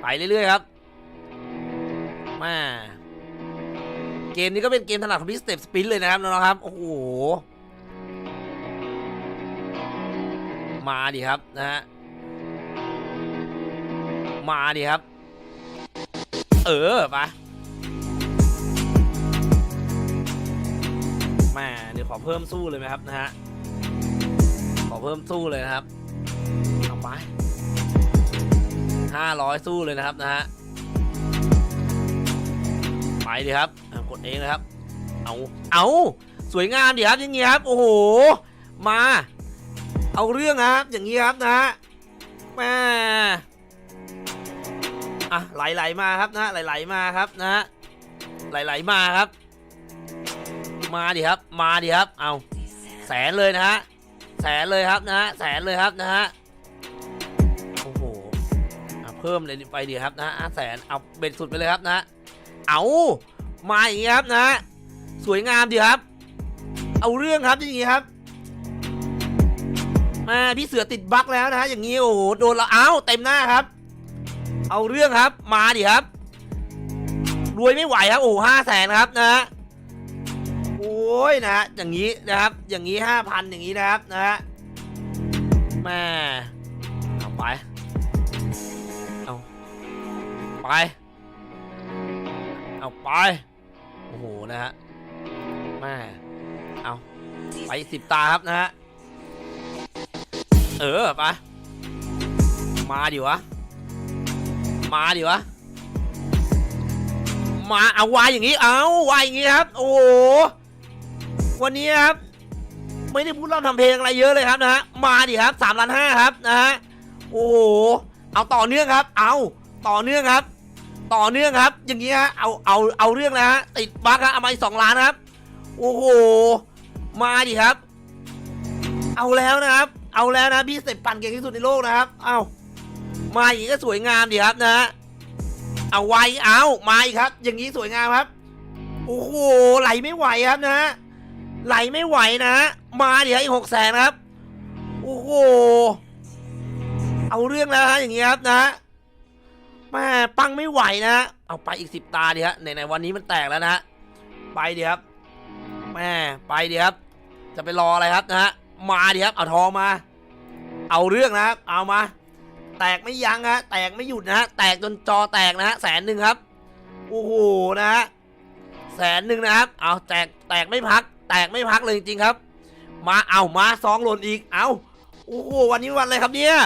ไปเรื่อยๆครับมาเกมนี้ก็เป็นเกมถนัดของพี่สเต็ปสปินเลยนะครับน้องๆครับ โอ้โห มาดิครับนะฮะ มาดิครับ เออไปแม่เดี๋ยวขอเพิ่มสู้เลยไหมครับนะฮะ ขอเพิ่มสู้เลยนะครับเอาไป ห้าร้อยสู้เลยนะครับนะฮะไปดิครับกดเองนะครับ เอาเอาสวยงามดิครับอย่างงี้ครับโอ้โหมา เอาเรื่องครับ อย่างนี้ครับนะฮะแม่อะไหลๆมาครับนะไหลๆมาครับนะฮะไหลๆมาครับ มาดิครับ มาดิครับ เอาแสนเลยนะฮะแสนเลยครับนะฮะแสนเลยครับนะฮะ เพิ่มเลยไปดีครับนะอะแสนเอาเบ็ดสุดไปเลยครับนะ เอามาอย่างนี้ครับนะ สวยงามดีครับ เอาเรื่องครับอย่างนี้ครับมาพี่เสือติดบั๊กแล้วนะฮะอย่างนี้โอ้โหโดนเราเอ้าเต็มหน้าครับ เอาเรื่องครับมาดิครับรวยไม่ไหวครับโอ้ห้าแสนครับนะฮะโอ้ยนะฮะอย่างนี้นะครับ อย่างนี้ห้าพันอย่างนี้นะครับนะฮะแม่เอาไป ไป เอาไป โอ้โห นะฮะแม่เอาไปสิบตาครับนะฮะ เออไปมาดิวะ มาดิวะ มาเอาวายอย่างนี้ เอาวายอย่างนี้ครับ โอ้โห วันนี้ครับ ไม่ได้พูดเล่าทำเพลงอะไรเยอะเลยครับนะฮะ มาดิครับสามล้านห้าครับนะฮะ โอ้โห เอาต่อเนื่องครับ เอา ต่อเนื่องครับ ต่อเนื่องครับ อย่างนี้ฮะเอาเอาเอาเรื่องนะฮะติดบั๊กครับเอามาอีกสองล้านครับ โอ้โหมาดิครับ เอาแล้วนะครับ เอาแล้วนะพี่สเต็ปปั่นเก่งที่สุดในโลกนะครับ เอามาอย่างนี้ก็สวยงามดีครับนะฮะเอาไว้เอามาอีกครับ อย่างนี้สวยงามครับ โอ้โหไหลไม่ไหวครับนะฮะไหลไม่ไหวนะฮะมาเดี๋ยวอีกหกแสนครับ โอ้โหเอาเรื่องแล้วฮะอย่างนี้ครับนะฮะ แม่ปังไม่ไหวนะเอาไปอีกสิบตาดีฮะไหนๆวันนี้มันแตกแล้วนะฮะไปดีครับแม่ไปดีครับ จะไปรออะไรครับนะฮะมาดิครับเอาทองมา เอาเรื่องนะครับ เอามา แตกไม่ยั้งฮะแตกไม่หยุดนะฮะแตกจนจอแตกนะฮะแสนหนึ่งครับโอ้โหนะฮะแสนหนึ่งนะครับ เอาแตกแตกไม่พัก แตกไม่พักเลยจริงๆครับ มาเอามาซองหล่นอีกเอาโอ้โหวันนี้วันอะไรครับเนี่ย